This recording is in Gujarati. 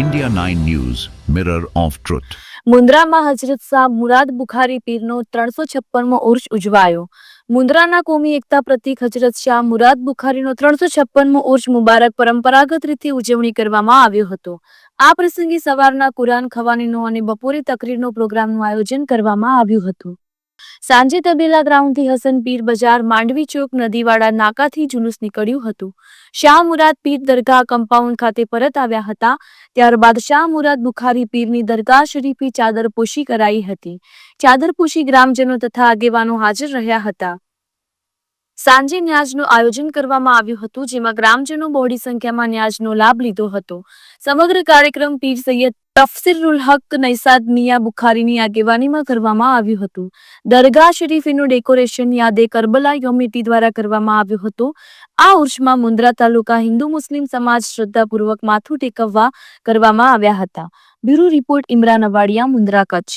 India 9 News, Mirror of Truth. મુન્દ્રામાં Hazrat Shah Murad Bukhari પીરનો ત્રણસો છપ્પનમો ઉર્ષ ઉજવાયો. મુન્દ્રાના કોમી એકતા પ્રતિક હજરત શાહ મુરાદ બુખારીનો ત્રણસો છપ્પનમો ઉર્ષ મુબારક પરંપરાગત રીતે ઉજવણી કરવામાં આવ્યો હતો. આ પ્રસંગે સવારના કુરાન ખવાનીનો અને બપોરે તકરીરનો પ્રોગ્રામનું આયોજન કરવામાં આવ્યું હતું. સાંજે તબેલા ગ્રાઉન્ડથી હસન પીર બજાર માંડવી ચોક નદીવાડા નાકાથી જુલુસ નીકળ્યું હતું. શાહ મુરાદ પીર દરગાહ કમ્પાઉન્ડ ખાતે પરત આવ્યા હતા. ત્યારબાદ શાહ મુરાદ બુખારી પીરની દરગાહ શરીફી ચાદરપોશી કરાઈ હતી. ચાદરપોશી ગ્રામજનો તથા આગેવાનો હાજર રહ્યા હતા. સાંજે ન્યાજનું આયોજન કરવામાં આવ્યું હતું, જેમાં ગ્રામજનો બહોળી સંખ્યામાં ન્યાજનો લાભ લીધો હતો. સમગ્ર કાર્યક્રમ પીર સૈયદ તફસીરુલ હક નૈસાદ મિયા બુખારીની આગેવાનીમાં કરવામાં આવ્યું હતું. દરગાહ શરીફીનું ડેકોરેશન યાદે કરબલા યોમિટી દ્વારા કરવામાં આવ્યું હતું. આ ઉર્ષમાં મુન્દ્રા તાલુકા હિન્દુ મુસ્લિમ સમાજ શ્રદ્ધાપૂર્વક માથું ટેકવવા કરવામાં આવ્યા હતા. Bureau report Imran Awadiya, Mundra Kutch.